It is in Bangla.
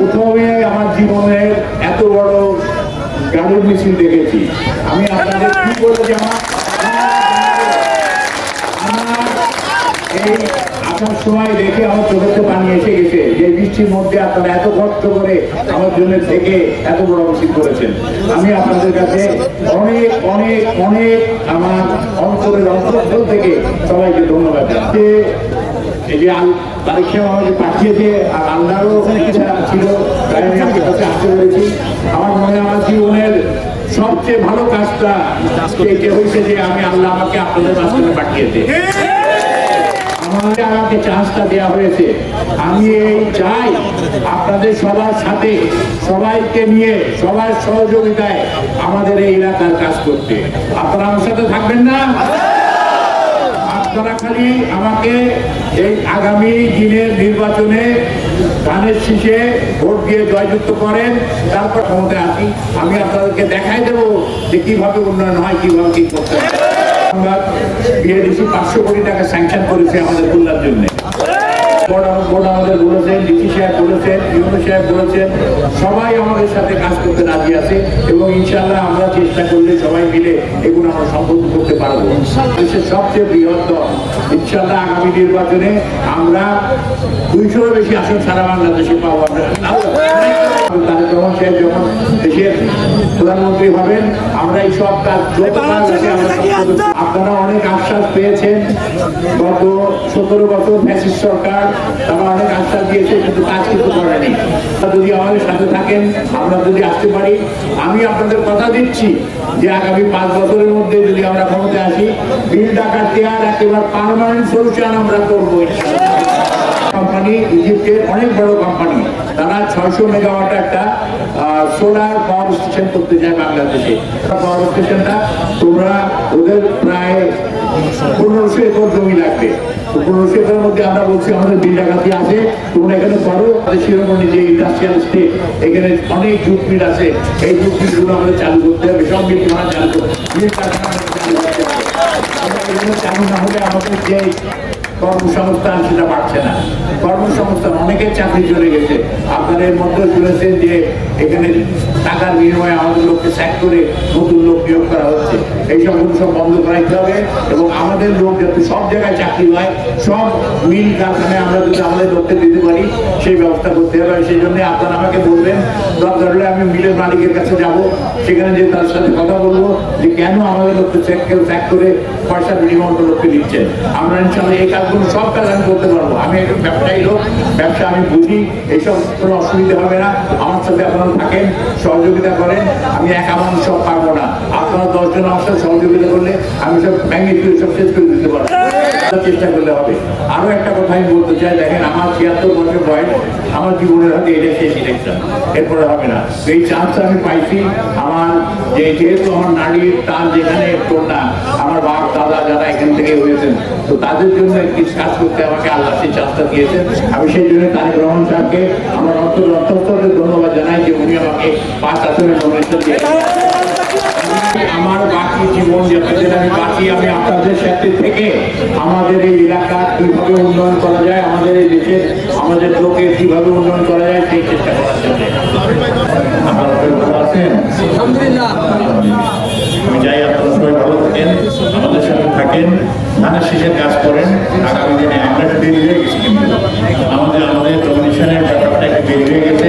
প্রথমে আমার জীবনের এত বড় গাড়ির মিছিল দেখেছি। আমি আপনাদের কি বলেছি আমার আমার এই আসার সময় দেখে আমার চোখেতে পানি এসে গেছে। যে বৃষ্টির মধ্যে আপনারা এত কষ্ট করে আমার জন্য থেকে এত বড় মিছিল করেছেন। আমি আপনাদের কাছে অনেক অনেক অনেক আমার অন্তরের অন্তর থেকে সবাইকে ধন্যবাদ জানাচ্ছি। সবচেয়ে ভালো কাজটা হয়েছে যে আমি আল্লাহ আমাকে আপনাদের মাঝখানে আমাকে আমাকে চান্সটা দেওয়া হয়েছে। আমি এই চাই আপনাদের সবার সাথে, সবাইকে নিয়ে, সবার সহযোগিতায় আমাদের এই এলাকার কাজ করতে। আপনারা আমার সাথে থাকবেন না? আপনারা আমাকে এই আগামী দিনের নির্বাচনে ধানের শীষে ভোট দিয়ে জয়যুক্ত করেন। তারপর ক্ষমতায় আসি। আমি আপনাদেরকে দেখাই দেবো যে কীভাবে উন্নয়ন হয়, কীভাবে কি করতে হয়। আমরা বিএডিসি পাঁচশো কোটি টাকা স্যাংশন করেছে আমাদের খুলনার জন্য। রাজি আছে এবং ইনশাল্লাহ আমরা চেষ্টা করলে সবাই মিলে এগুলো আমরা সম্পন্ন করতে পারব। দেশের সবচেয়ে আগামী নির্বাচনে আমরা দুইশোর বেশি আসন সারা বাংলাদেশে পাবো। আমরা তারেক রহমান সাহেব যখন দেশের হবেন আমরা এই সব কাজ আপনারা অনেক আশ্বাস পেয়েছেন। গত সতেরো বছর ফ্যাসিস্ট সরকার তারা অনেক আশ্বাস দিয়েছে কিন্তু কাজ কিন্তু করেনি। যদি আমাদের সাথে থাকেন আমরা যদি আসতে পারি আমি আপনাদের কথা দিচ্ছি যে আগামী পাঁচ বছরের মধ্যে যদি আমরা ক্ষমতায় আসি বিল ডাকাতি আর একেবারে পারমানেন্ট সলিউশন আমরা করব কোম্পানি ইজিপ্টের অনেক বড় কোম্পানি তারা ছয়শো মেগাওয়াট একটা সোলার পাওয়ার স্টেশন করতে যায় বাংলাদেশে। পাওয়ার স্টেশনটা তোমরা ওদের প্রায় পনেরোশো একর জমি লাগবে। পনেরোশো মধ্যে আমরা বলছি, আমাদের বিল্ডাকাতি আছে, তোমরা এখানে করো শিরোমণি যে ইন্ডাস্ট্রিয়াল স্টেট এখানে অনেক আছে। এই জুট আমাদের চালু করতে হবে, সব মিল চালু করতে হবে। না হলে আমাদের যে কর্মসংস্থান সেটা বাড়ছে না। কর্মসংস্থান, অনেকের চাকরি চলে গেছে। আপনারা এর মধ্যে শুনেছেন যে এখানে টাকার বিনিময়ে আমাদের লোককে স্যাক করে নতুন লোক নিয়োগ করা হচ্ছে। এই সব বন্ধ করাইতে হবে এবং আমাদের লোক যাতে সব জায়গায় চাকরি হয় সব মিল কারখানায় আমরা যদি আমাদের লোককে দিতে পারি, সেই ব্যবস্থা করতে হবে। সেই জন্য আপনারা আমাকে বলবেন, দরকার হলে আমি মিলের মালিকের কাছে যাব। সেখানে যে তার সাথে কথা বলব যে কেন আমাদের লোককে চেক ত্যাগ করে পয়সা বিনিময় লোককে দিচ্ছেন। আমরা ইনশাল্লাহ এই কাজগুলো সব কাজ আমি করতে পারব। আমি একজন ব্যবসায়ী লোক, ব্যবসা আমি বুঝি এইসব কোনো অসুবিধা হবে না। আমার সাথে আপনারা থাকেন সহযোগিতা করেন আমি একা মানুষ সব পারব না। আপনারা দশজন আমার সাথে সহযোগিতা করলে আমি সব ভেঙে দিয়ে সব শেষ করে দিতে পারব। চেষ্টা করলে হবে। আরও একটা কথা আমি বলতে চাই, দেখেন আমার ছিয়াত্তর বছর বয়স, আমার জীবনের হাতে এটা শেষ ইলেকশন এরপরে হবে না। এই চান্স আমি পাইছি আমার যে, যেহেতু আমার নারীর টান যেখানে না আমার বাপ, দাদা, যারা এখান থেকে হয়েছেন, তো তাদের জন্য কিছু কাজ করতে আমাকে আল্লাহ সেই চান্সটা দিয়েছেন। আমি সেই জন্য তারেক রহমান সাহেবকে আমার অন্তর অন্তঃস্থলে ধন্যবাদ আমার বাকি জীবন আমি বাকি আমি আপনাদের সাথে থেকে আমাদের এই এলাকা কীভাবে উন্নয়ন করা যায়, আমাদের এই দেশের, আমাদের কীভাবে উন্নয়ন করা যায়, সেই চেষ্টা করার আমাদের আমাদের ব্যাপারটা একটু বেরিয়ে হয়ে গেছে।